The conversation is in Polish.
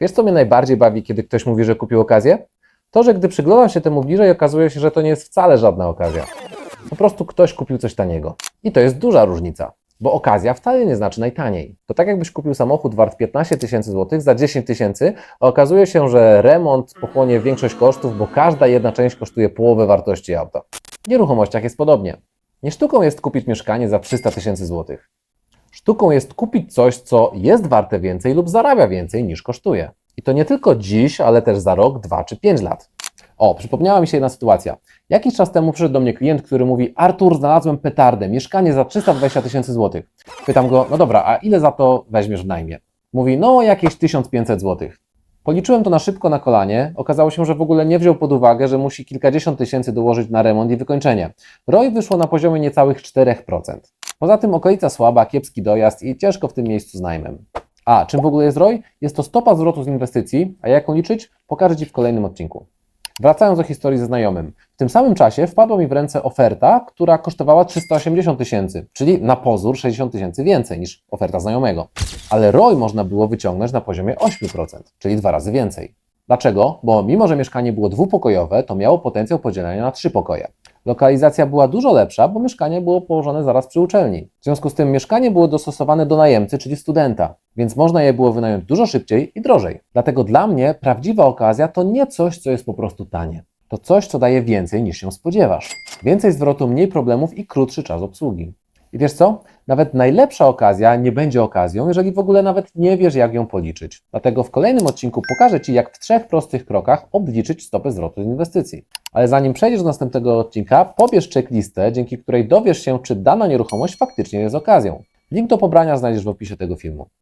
Wiesz, co mnie najbardziej bawi, kiedy ktoś mówi, że kupił okazję? To, że gdy przyglądam się temu bliżej, okazuje się, że to nie jest wcale żadna okazja. Po prostu ktoś kupił coś taniego. I to jest duża różnica, bo okazja wcale nie znaczy najtaniej. To tak jakbyś kupił samochód wart 15 tysięcy złotych za 10 tysięcy, a okazuje się, że remont pochłonie większość kosztów, bo każda jedna część kosztuje połowę wartości auta. W nieruchomościach jest podobnie. Nie sztuką jest kupić mieszkanie za 300 tysięcy złotych. Sztuką jest kupić coś, co jest warte więcej lub zarabia więcej niż kosztuje. I to nie tylko dziś, ale też za rok, dwa czy pięć lat. O, przypomniała mi się jedna sytuacja. Jakiś czas temu przyszedł do mnie klient, który mówi: Artur, znalazłem petardę, mieszkanie za 320 tysięcy złotych. Pytam go: No dobra, a ile za to weźmiesz w najmie? Mówi: No, jakieś 1500 złotych. Policzyłem to na szybko na kolanie. Okazało się, że w ogóle nie wziął pod uwagę, że musi kilkadziesiąt tysięcy dołożyć na remont i wykończenie. ROI wyszło na poziomie niecałych 4%. Poza tym okolica słaba, kiepski dojazd i ciężko w tym miejscu z najmem. A czym w ogóle jest ROI? Jest to stopa zwrotu z inwestycji, a jak ją liczyć? Pokażę Ci w kolejnym odcinku. Wracając do historii ze znajomym. W tym samym czasie wpadła mi w ręce oferta, która kosztowała 380 tysięcy, czyli na pozór 60 tysięcy więcej niż oferta znajomego. Ale ROI można było wyciągnąć na poziomie 8%, czyli dwa razy więcej. Dlaczego? Bo mimo, że mieszkanie było dwupokojowe, to miało potencjał podzielenia na trzy pokoje. Lokalizacja była dużo lepsza, bo mieszkanie było położone zaraz przy uczelni. W związku z tym mieszkanie było dostosowane do najemcy, czyli studenta, więc można je było wynająć dużo szybciej i drożej. Dlatego dla mnie prawdziwa okazja to nie coś, co jest po prostu tanie. To coś, co daje więcej niż się spodziewasz. Więcej zwrotu, mniej problemów i krótszy czas obsługi. I wiesz co? Nawet najlepsza okazja nie będzie okazją, jeżeli w ogóle nawet nie wiesz, jak ją policzyć. Dlatego w kolejnym odcinku pokażę Ci, jak w trzech prostych krokach obliczyć stopę zwrotu z inwestycji. Ale zanim przejdziesz do następnego odcinka, pobierz checklistę, dzięki której dowiesz się, czy dana nieruchomość faktycznie jest okazją. Link do pobrania znajdziesz w opisie tego filmu.